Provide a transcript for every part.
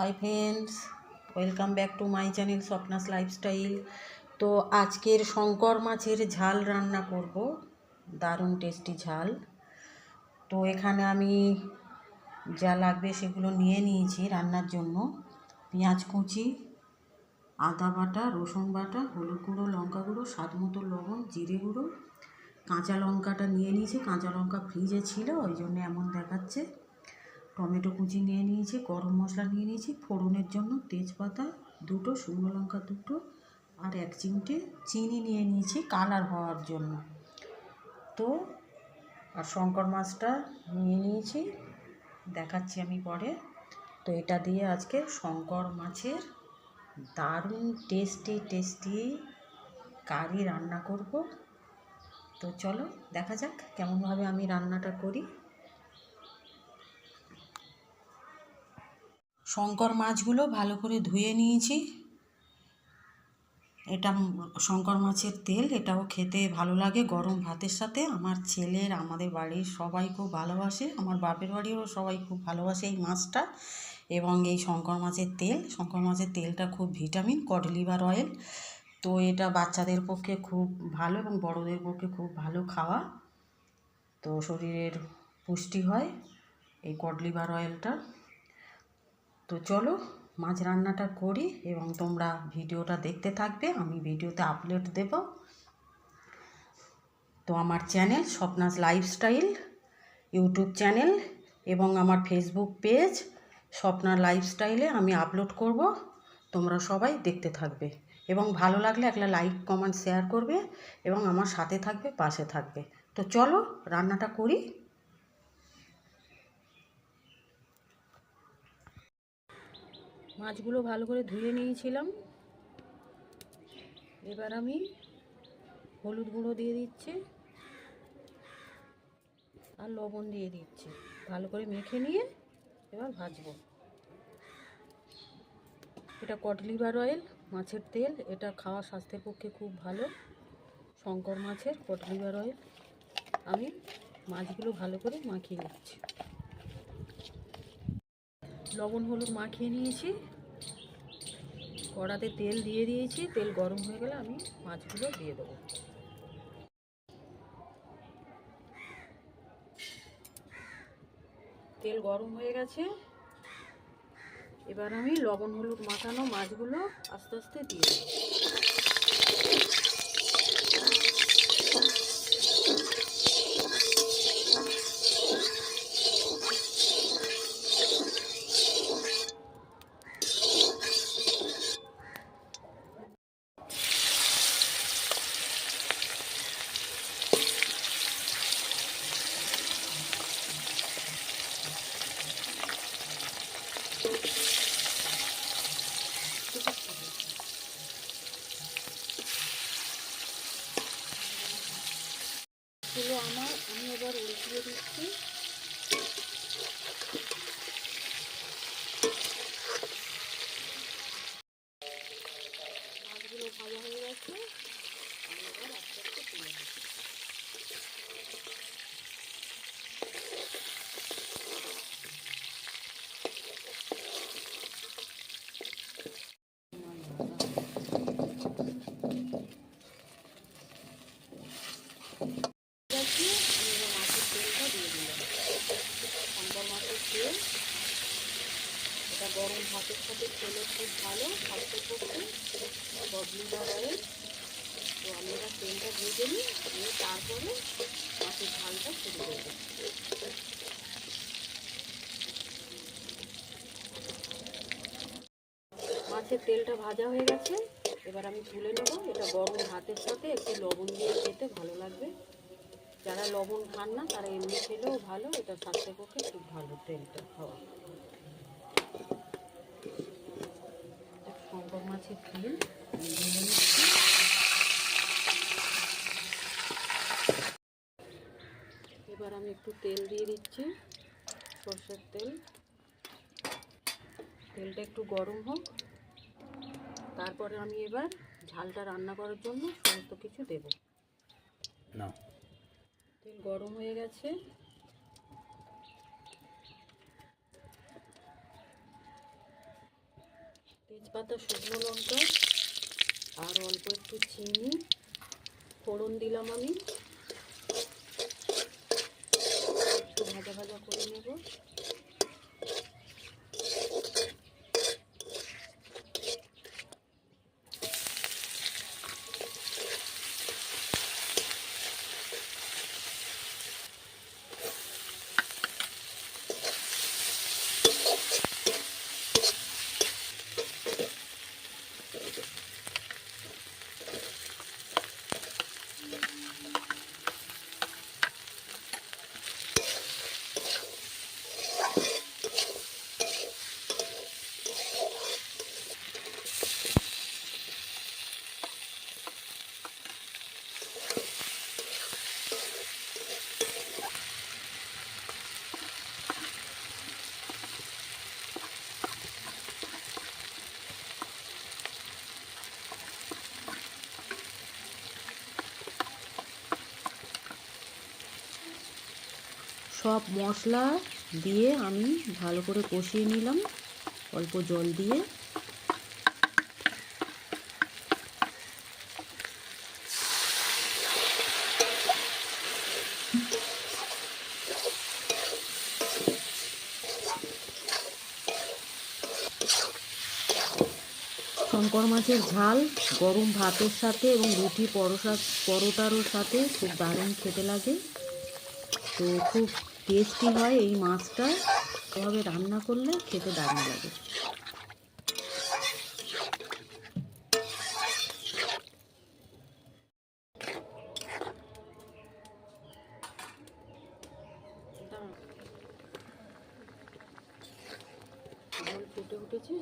Hi friends, welcome back to my channel Swapnas lifestyle. তো আজকের শঙ্কর মাছের ঝাল রান্না করব, দারুণ টেস্টি ঝাল। তো এখানে আমি যা লাগবে সেগুলো নিয়ে নিয়েছি রান্নার জন্য। পেঁয়াজ কুচি, আদা বাটা, রসুন বাটা, হলুদ গুঁড়ো, লঙ্কা গুঁড়ো, স্বাদ মতো লবণ, জিরে গুঁড়ো। কাঁচা লঙ্কাটা নিয়ে নিয়েছি, কাঁচা লঙ্কা ফ্রিজে ছিল, ওই জন্য এমন দেখাচ্ছে। টমেটো কুচি নিয়ে নিয়েছি, গরম মশলা নিয়ে নিয়েছি, ফোড়নের জন্য তেজপাতা দুটো, শুকনো লঙ্কা দুটো আর এক চিমটে চিনি নিয়ে নিয়েছি কালার হওয়ার জন্য। তো আর শঙ্কর মাছটা নিয়ে নিয়েছি, দেখাচ্ছি আমি পরে। তো এটা দিয়ে আজকে শঙ্কর মাছের দারুণ টেস্টি টেস্টি কারি রান্না করব। তো চলো দেখা যাক কেমনভাবে আমি রান্নাটা করি। শঙ্কর মাছগুলো ভালো করে ধুয়ে নিয়েছি। এটা শঙ্কর মাছের তেল, এটাও খেতে ভালো লাগে গরম ভাতের সাথে। আমার ছেলের, আমাদের বাড়ির সবাই খুব ভালোবাসে, আমার বাপের বাড়িরও সবাই খুব ভালোবাসে এই মাছটা এবং এই শঙ্কর মাছের তেল। শঙ্কর মাছের তেলটা খুব ভিটামিন, কড লিভার অয়েল। তো এটা বাচ্চাদের পক্ষে খুব ভালো এবং বড়দের পক্ষে খুব ভালো খাওয়া। তো শরীরের পুষ্টি হয় এই কড লিভার অয়েলটা। তো চলো মাছ রান্নাটা করি এবং তোমরা ভিডিওটা দেখতে থাকবে, আমি ভিডিওতে আপলোড দেব। তো আমার channel Swapnas lifestyle YouTube channel এবং আমার ফেসবুক পেজ স্বপ্নার লাইফস্টাইলে আমি আপলোড করব, তোমরা সবাই দেখতে থাকবে। এবং ভালো লাগলে একটা লাইক কমেন্ট শেয়ার করবে এবং আমার সাথে থাকবে, পাশে থাকবে। তো চলো রান্নাটা করি। মাছগুলো ভালো করে ধুয়ে নিয়েছিলাম। এবার আমি হলুদ গুঁড়ো দিয়ে দিচ্ছি আর লবণ দিয়ে দিচ্ছি। ভালো করে মেখে নিয়ে এবার ভাজবো। এটা কটলিভার অয়েল, মাছের তেল, এটা খাওয়া স্বাস্থ্যের পক্ষে খুব ভালো। শঙ্কর মাছের কটলিভার অয়েল। আমি মাছগুলো ভালো করে মাখিয়ে নিচ্ছি। লবণ হলুদ মাখিয়ে নিয়েছি। কড়াতে তেল দিয়ে দিয়েছি, তেল গরম হয়ে গেলে আমি মাছগুলো দিয়ে দেবো। তেল গরম হয়ে গেছে। এবার আমি লবণ হলুদ মাখানো মাছগুলো আস্তে আস্তে দিয়ে দেবো। ছিল আমার আমি এবার উল্টিয়ে দিচ্ছি। মাছগুলো হয়ে গেছে আমি এবার আস্তে আস্তে তুলে দিচ্ছি যাচ্ছি আমি এবার মাছের তেলটা দিয়ে দিলাম ঠান্ডা মাছের তেল এটা গরম ভাতের সাথে খেলে খুব ভালো স্বাস্থ্যের পক্ষে বদলিদার অয়েল তো আমি এবার তেলটা ভেজে নিই নিয়ে তারপরে মাছের ঝালটা শুরু করব মাছের তেলটা ভাজা হয়ে গেছে, এবার আমি তুলে নেব। এটা গরম ভাতের সাথে একটু লবণ দিয়ে খেতে ভালো লাগবে। যারা লবণ খান না, তারা এমনি খেলেও ভালো, এটা স্বাস্থ্যের পক্ষে খুব ভালো তেলটা খাওয়া। শঙ্কর মাছের তেল আমি ঢেলে নিচ্ছি এবার আমি একটু তেল দিয়ে দিচ্ছি সর্ষের তেল। তেলটা একটু গরম হোক। তারপরে আমি এবার ঝালটা রান্না করার জন্য সমস্ত কিছু দেব। না তেল গরম হয়ে গেছে। তেজপাতা শুকনো লঙ্কা আর অল্প একটু চিনি। ফোড়ন দিলাম আমি একটু ভাজা ভাজা করে নেব সব মশলা দিয়ে আমি ভালো করে কষিয়ে নিলাম, অল্প জল দিয়ে। শঙ্কর মাছের ঝাল গরম ভাতের সাথে এবং রুটি পরোটা পরোটারও সাথে খুব দারুণ খেতে লাগে। তো খুব টেস্টি হয় এই মাছটা। এভাবে রান্না করলে খেতে দারুণ লাগে। ফুটে উঠেছে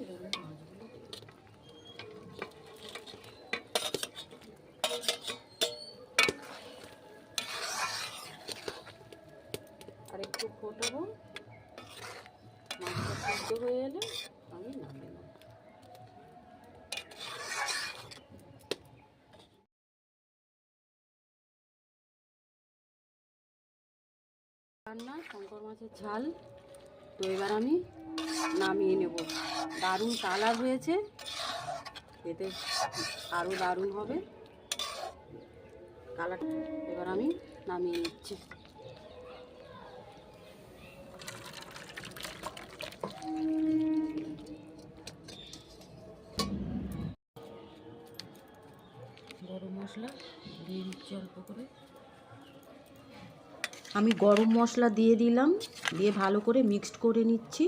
হয়ে এলে আমি নামিয়ে রান্না, শঙ্কর মাছের ঝাল। তো এবার আমি নামিয়ে নেব। দারুণ কালার হয়েছে। এতে আরও দারুণ হবে। কালার এবার আমি নামিয়ে নিচ্ছি। গরম মশলা, দিয়ে দিচ্ছি অল্প করে। আমি গরম মশলা দিয়ে দিলাম, দিয়ে ভালো করে মিক্সড করে নিচ্ছি।